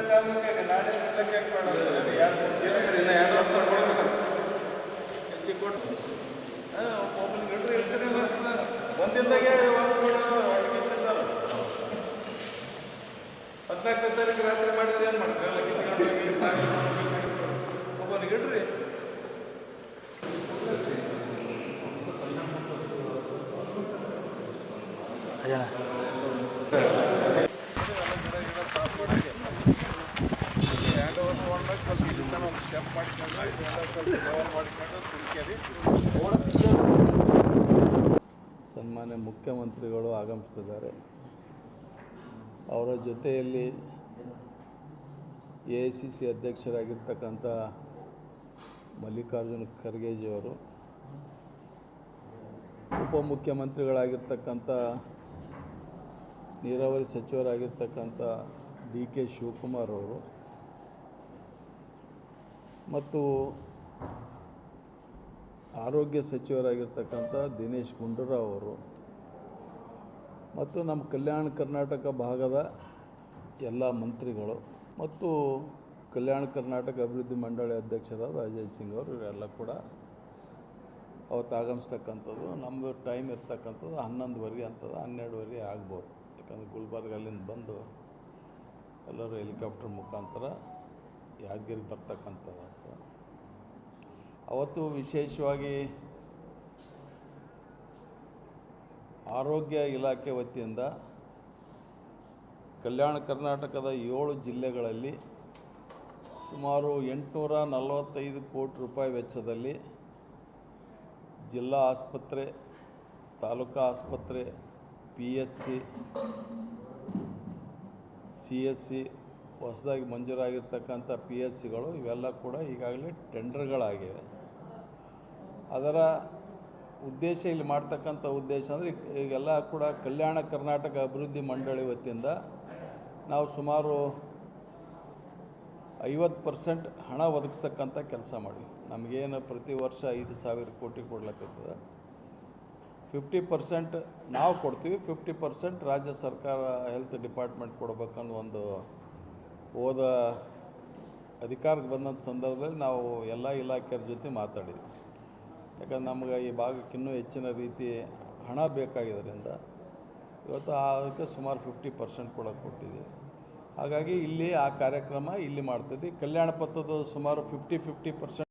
ಆಗ್ಬೇಕಾದ್ರೆ ನಾಳೆ ಇಲ್ಲಕ್ಕೆ ಯಾಕೆ ಮಾಡೋದು. ಯಾರು ಇನ್ನ ಎರಡು ವರ್ಷ ಕೊಡ್ಬೇಕು. ಹೆಚ್ಚಿಗೆ ಕೊಟ್ಟು ಹಾಂ ಒಬ್ಬನಿಗೆ ಹಿಡ್ರಿ ಇರ್ತಾರೆ ಒಂದಿದ್ದಾಗೆ ವಾದಿಸ್ಬಿಡೋದು ಅಡುಗೆ ತಿಂತಾರೆ ಹದಿನಾಲ್ಕನೇ ತಾರೀಕು ರಾತ್ರಿ ಮಾಡಿದ್ರೆ ಏನು ಮಾಡ್ತಾರೆ? ಒಬ್ಬನಿಗೆ ಇಡ್ರಿ ಅಜಣ ಸನ್ಮಾನ್ಯ ಮುಖ್ಯಮಂತ್ರಿಗಳು ಆಗಮಿಸ್ತಿದ್ದಾರೆ ಅವರ ಜೊತೆಯಲ್ಲಿ ಎ ಐ ಸಿ ಸಿ ಅಧ್ಯಕ್ಷರಾಗಿರ್ತಕ್ಕಂಥ ಮಲ್ಲಿಕಾರ್ಜುನ ಖರ್ಗೆಜಿಯವರು ಉಪಮುಖ್ಯಮಂತ್ರಿಗಳಾಗಿರ್ತಕ್ಕಂಥ ನೀರಾವರಿ ಸಚಿವರಾಗಿರ್ತಕ್ಕಂಥ ಡಿ ಕೆ ಶಿವಕುಮಾರ್ ಅವರು ಮತ್ತು ಆರೋಗ್ಯ ಸಚಿವರಾಗಿರ್ತಕ್ಕಂಥ ದಿನೇಶ್ ಗುಂಡೂರಾವ್ ಅವರು ಮತ್ತು ನಮ್ಮ ಕಲ್ಯಾಣ ಕರ್ನಾಟಕ ಭಾಗದ ಎಲ್ಲ ಮಂತ್ರಿಗಳು ಮತ್ತು ಕಲ್ಯಾಣ ಕರ್ನಾಟಕ ಅಭಿವೃದ್ಧಿ ಮಂಡಳಿ ಅಧ್ಯಕ್ಷರಾದ ಅಜಯ್ ಸಿಂಗ್ ಅವರು ಇವರೆಲ್ಲ ಕೂಡ ಅವತ್ತು ಆಗಮಿಸ್ತಕ್ಕಂಥದ್ದು. ನಮ್ಮದು ಟೈಮ್ ಇರ್ತಕ್ಕಂಥದ್ದು ಹನ್ನೊಂದುವರೆಗೆ ಅಂಥದ್ದು ಹನ್ನೆರಡುವರೆಗೆ ಆಗ್ಬೋದು. ಯಾಕಂದರೆ ಗುಲ್ಬರ್ಗ ಅಲ್ಲಿಂದ ಬಂದು ಎಲ್ಲರೂ ಹೆಲಿಕಾಪ್ಟರ್ ಮುಖಾಂತರ ಯಾದಗಿರಿಗೆ ಬರ್ತಕ್ಕಂಥದ್ದು. ಅವತ್ತು ವಿಶೇಷವಾಗಿ ಆರೋಗ್ಯ ಇಲಾಖೆ ವತಿಯಿಂದ ಕಲ್ಯಾಣ ಕರ್ನಾಟಕದ ಏಳು ಜಿಲ್ಲೆಗಳಲ್ಲಿ ಸುಮಾರು ಎಂಟುನೂರ ನಲವತ್ತೈದು ಕೋಟಿ ರೂಪಾಯಿ ವೆಚ್ಚದಲ್ಲಿ ಜಿಲ್ಲಾ ಆಸ್ಪತ್ರೆ, ತಾಲೂಕಾ ಆಸ್ಪತ್ರೆ, P H C C S C ಹೊಸದಾಗಿ ಮಂಜೂರಾಗಿರ್ತಕ್ಕಂಥ ಪಿ ಎಸ್ ಸಿಗಳು ಇವೆಲ್ಲ ಕೂಡ ಈಗಾಗಲೇ ಟೆಂಡರ್ಗಳಾಗಿವೆ. ಅದರ ಉದ್ದೇಶ ಇಲ್ಲಿ ಮಾಡ್ತಕ್ಕಂಥ ಉದ್ದೇಶ ಅಂದರೆ ಈಗೆಲ್ಲ ಕೂಡ ಕಲ್ಯಾಣ ಕರ್ನಾಟಕ ಅಭಿವೃದ್ಧಿ ಮಂಡಳಿ ವತಿಯಿಂದ ನಾವು ಸುಮಾರು ಐವತ್ತು ಪರ್ಸೆಂಟ್ ಹಣ ಒದಗಿಸ್ತಕ್ಕಂಥ ಕೆಲಸ ಮಾಡಿ. ನಮಗೇನು ಪ್ರತಿ ವರ್ಷ ಐದು ಸಾವಿರ ಕೋಟಿ ಕೊಡ್ಲಕ್ಕತ್ತದ ಫಿಫ್ಟಿ ಪರ್ಸೆಂಟ್ ನಾವು ಕೊಡ್ತೀವಿ ಫಿಫ್ಟಿ ಪರ್ಸೆಂಟ್ ರಾಜ್ಯ ಸರ್ಕಾರ ಹೆಲ್ತ್ ಡಿಪಾರ್ಟ್ಮೆಂಟ್ ಕೊಡ್ಬೇಕನ್ನೋ ಒಂದು ಹೋದ ಅಧಿಕಾರಕ್ಕೆ ಬಂದಂಥ ಸಂದರ್ಭದಲ್ಲಿ ನಾವು ಎಲ್ಲ ಇಲಾಖೆಯವ್ರ ಜೊತೆ ಮಾತಾಡಿದ್ವಿ. ಯಾಕಂದ್ರೆ ನಮ್ಗೆ ಈ ಭಾಗಕ್ಕೆ ಇನ್ನೂ ಹೆಚ್ಚಿನ ರೀತಿ ಹಣ ಬೇಕಾಗಿದ್ದರಿಂದ ಇವತ್ತು ಅದಕ್ಕೆ ಸುಮಾರು ಫಿಫ್ಟಿ ಪರ್ಸೆಂಟ್ ಕೂಡ ಕೊಟ್ಟಿದ್ದೀವಿ. ಹಾಗಾಗಿ ಇಲ್ಲಿ ಆ ಕಾರ್ಯಕ್ರಮ ಇಲ್ಲಿ ಮಾಡ್ತಿದ್ವಿ. ಕಲ್ಯಾಣ ಪತ್ರದ ಸುಮಾರು ಫಿಫ್ಟಿ ಫಿಫ್ಟಿ ಪರ್ಸೆಂಟ್